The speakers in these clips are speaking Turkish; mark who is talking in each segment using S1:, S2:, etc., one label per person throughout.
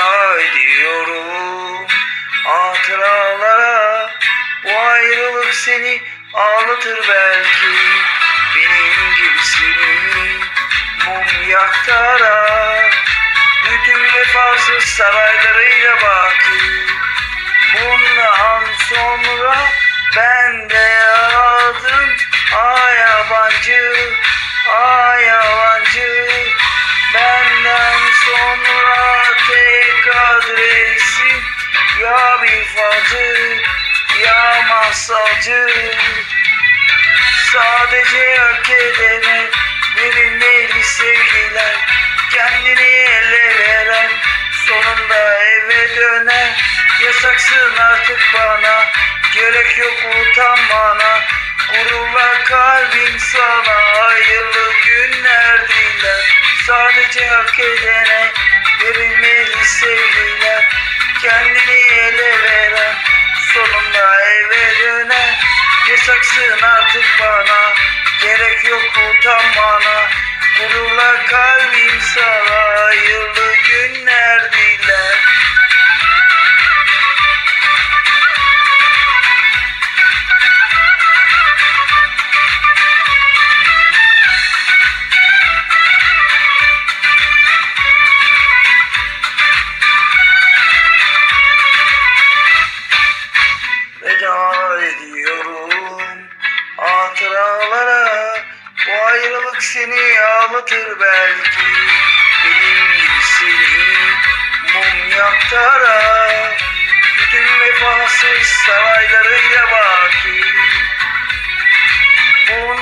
S1: Veda ediyorum. Hatıralara Bu ayrılık seni ağlatır belki. Benim gibisini mum yaktara Bütün vefasız saraylarıyla baki Bundan sonra ben de yaradım Ay yabancı, Bir falcı, ya masalcı Sadece hak edene verilmeli sevgiler Kendini ele veren sonunda eve döner. Yasaksın artık bana gerek yok utanmana. Gururla kalbim sana hayırlı günler diler. Sadece hak edene verilmeli sevgiler Kendini ele veren sonunda eve döner Yasaksın artık bana Gerek yok utanmana. Gururla kalbim sana Hayırlı günler diler Veda ediyorum. Hatıralara Bu ayrılık seni ağlatır belki. Benim gibisini mum yaktara Bütün vefasız saraylarıyla baki Bundan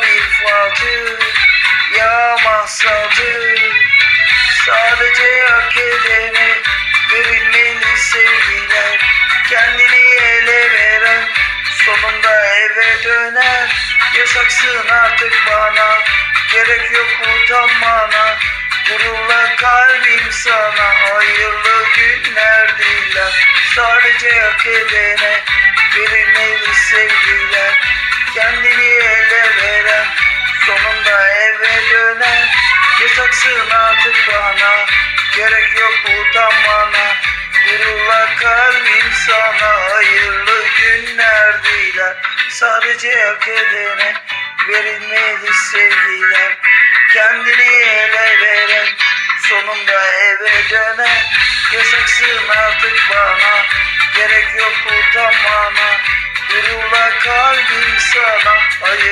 S1: Falcı ya masalcı Sadece hak edene verilmeli sevgiler. Kendini ele veren sonunda eve döner. Yasaksın artık bana gerek yok utanmana. Gururla kalbim sana hayırlı günler diler. Sadece hak edene verilmeli sevgiler bana. Gerek yok utanmana. Gururla kalbim sana. Hayırlı günler diler. Sadece hak edene Verilmeli sevgiler. Kendini ele veren Sonunda eve dönen Yasaksın artık bana. Gerek yok utanmana. Gururla kalbim sana. Hayır